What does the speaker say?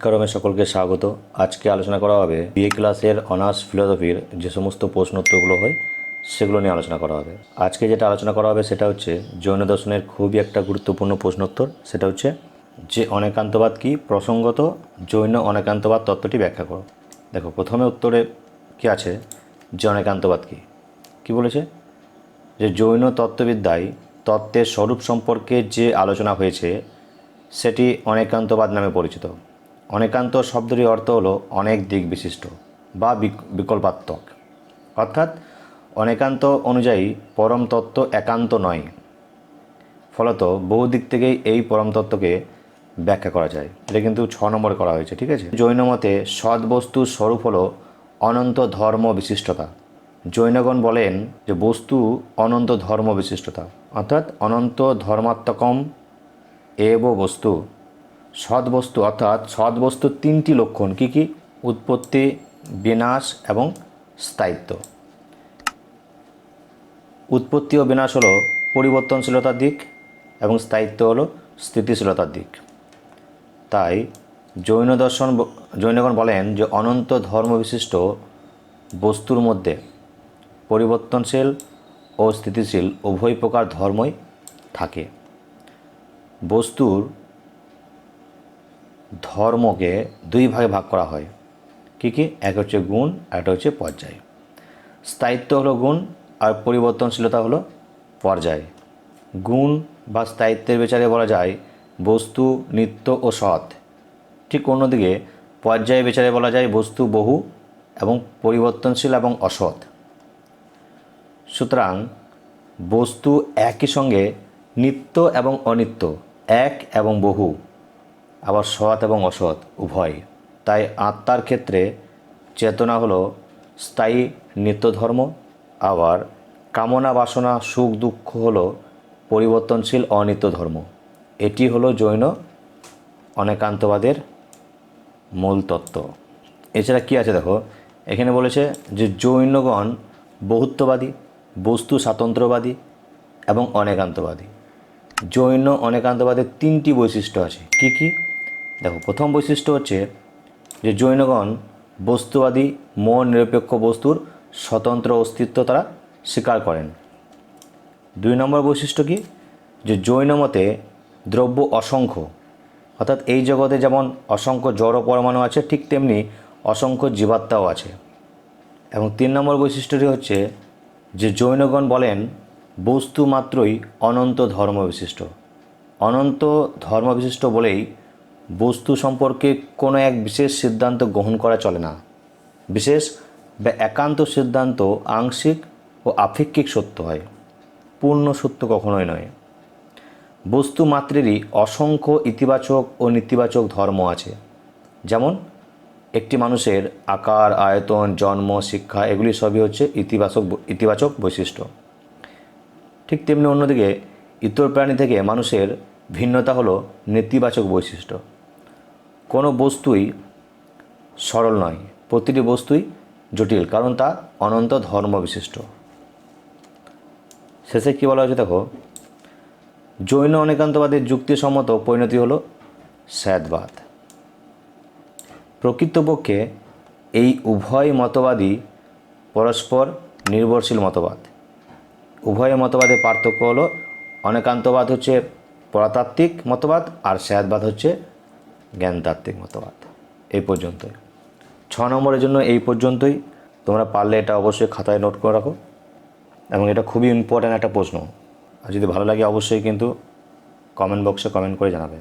শিক্ষারমে সকলকে স্বাগত। আজকে আলোচনা করা হবে বিএ ক্লাসের অনার্স ফিলোসফির যে সমস্ত প্রশ্নোত্তরগুলো হয়, সেগুলো নিয়ে আলোচনা করা হবে। আজকে যেটা আলোচনা করা হবে সেটা হচ্ছে জৈন দর্শনের খুবই একটা গুরুত্বপূর্ণ প্রশ্নোত্তর, সেটা হচ্ছে যে অনেকান্তবাদ কি প্রসঙ্গত জৈন অনেকান্তবাদ তত্ত্বটি ব্যাখ্যা করো। দেখো, প্রথমে উত্তরে কি আছে? যে অনেকান্তবাদ কি? কি বলেছে? যে জৈন তত্ত্ববিদ্যায় তত্ত্বের স্বরূপ সম্পর্কে যে আলোচনা হয়েছে, সেটি অনেকান্তবাদ নামে পরিচিত। অনেকান্ত শব্দটির অর্থ হলো অনেক দিক বিশিষ্ট বা বিক- বিকল্পাত্মক। অর্থাৎ অনেকান্ত অনুযায়ী পরম তত্ত্ব একান্ত নয়। ফলত বহু দিক থেকেই এই পরম তত্ত্বকে ব্যাখ্যা করা যায়। এটা কিন্তু ছ নম্বর করা হয়েছে, ঠিক আছে? জৈন মতে সৎ বস্তুর স্বরূপ হলো অনন্ত ধর্ম বিশিষ্টতা। জৈনগণ বলেন যে বস্তু অনন্ত ধর্ম বিশিষ্টতা। অর্থাৎ অনন্ত ধর্মাত্মকম এব বস্তু। সৎ বস্তু অর্থাৎ সৎ বস্তুর তিনটি লক্ষণ কি কি? উৎপত্তি, বিনাশ এবং স্থায়িত্ব। উৎপত্তি ও বিনাশ হলো পরিবর্তনশীলতার দিক এবং স্থায়িত্ব হলো স্থিতিশীলতার দিক। তাই জৈন দর্শন জৈনগণ বলেন যে অনন্ত ধর্মবিশিষ্ট বস্তুর মধ্যে পরিবর্তনশীল ও স্থিতিশীল উভয় প্রকার ধর্মই থাকে। বস্তুর ধর্মকে দুই ভাগে ভাগ করা হয়। কি কি? এক হচ্ছে গুণ, আর একটা হচ্ছে পর্যায়। স্থায়িত্ব হলো গুণ, আর পরিবর্তনশীলতা হলো পর্যায়। গুণ বা স্থায়িত্বের বিচারে বলা যায় বস্তু, নিত্য ও সৎ। ঠিক অন্যদিকে পর্যায় বিচারে বলা যায় বস্তু, বহু এবং পরিবর্তনশীল এবং অসৎ। সুতরাং বস্তু একই সঙ্গে নিত্য এবং অনিত্য, এক এবং বহু। আবার সৎ এবং অসৎ, উভয়। তাই আত্মার ক্ষেত্রে চেতনা হলো স্থায়ী নিত্য ধর্ম আবার কামনা, বাসনা, সুখ, দুঃখ হলো পরিবর্তনশীল অনিত্য ধর্ম এটি হলো জৈন অনেকান্তবাদের মূল তত্ত্ব। এছাড়া কি আছে দেখো? এখানে বলেছে যে জৈনগণ বহুত্ববাদী, বস্তু স্বাতন্ত্র্যবাদী এবং অনেকান্তবাদী। জৈন অনেকান্তবাদের তিনটি বৈশিষ্ট্য আছে। কি কি? দেখো, প্রথম বৈশিষ্ট্য হচ্ছে যে জৈনগণ বস্তুবাদী, মন নিরপেক্ষ বস্তুর স্বতন্ত্র অস্তিত্ব তারা স্বীকার করেন। দুই নম্বর বৈশিষ্ট্য কি? যে জৈন মতে দ্রব্য অসংখ্য, অর্থাৎ এই জগতে যেমন অসংখ্য জড় পরমাণু আছে, ঠিক তেমনি অসংখ্য জীবাত্মাও আছে। এবং তিন নম্বর বৈশিষ্ট্যটি হচ্ছে যে জৈনগণ বলেন, বস্তু মাত্রই অনন্ত ধর্ম বিশিষ্ট অনন্ত ধর্ম বিশিষ্ট বলেই বস্তু সম্পর্কে কোনো এক বিশেষ সিদ্ধান্ত গ্রহণ করা চলে না। বিশেষ, বা একান্ত সিদ্ধান্ত আংশিক ও আপেক্ষিক সত্য হয়। পূর্ণ সত্য কখনোই নয়। বস্তু মাত্রেরই অসংখ্য ইতিবাচক ও নেতিবাচক ধর্ম আছে। যেমন, একটি মানুষের আকার, আয়তন, জন্ম, শিক্ষা, এগুলি সবই হচ্ছে ইতিবাচক ইতিবাচক বৈশিষ্ট্য। ঠিক তেমনি অন্যদিকে, ইতর প্রাণী থেকে মানুষের ভিন্নতা হলো নেতিবাচক বৈশিষ্ট্য। কোনো বস্তুই সরল নয়। প্রতিটি বস্তুই জটিল, কারণ তা অনন্ত ধর্ম বিশিষ্ট। শেষে কী বলা হয়েছে দেখো, জৈন অনেকান্তবাদের যুক্তিসম্মত পরিণতি হলো স্যাদবাদ। প্রকৃতপক্ষে এই উভয় মতবাদই পরস্পর নির্ভরশীল মতবাদ। উভয় মতবাদের পার্থক্য হলো, অনেকান্তবাদ হচ্ছে পরাতাত্ত্বিক মতবাদ আর স্যাদবাদ হচ্ছে জ্ঞানতাত্ত্বিক মতবাদ এই পর্যন্তই। ছ নম্বরের জন্য এই পর্যন্তই। তোমরা পারলে এটা অবশ্যই খাতায় নোট করে রাখো। এবং এটা খুবই ইম্পর্ট্যান্ট একটা প্রশ্ন। আর যদি ভালো লাগে অবশ্যই কিন্তু কমেন্ট বক্সে কমেন্ট করে জানাবে।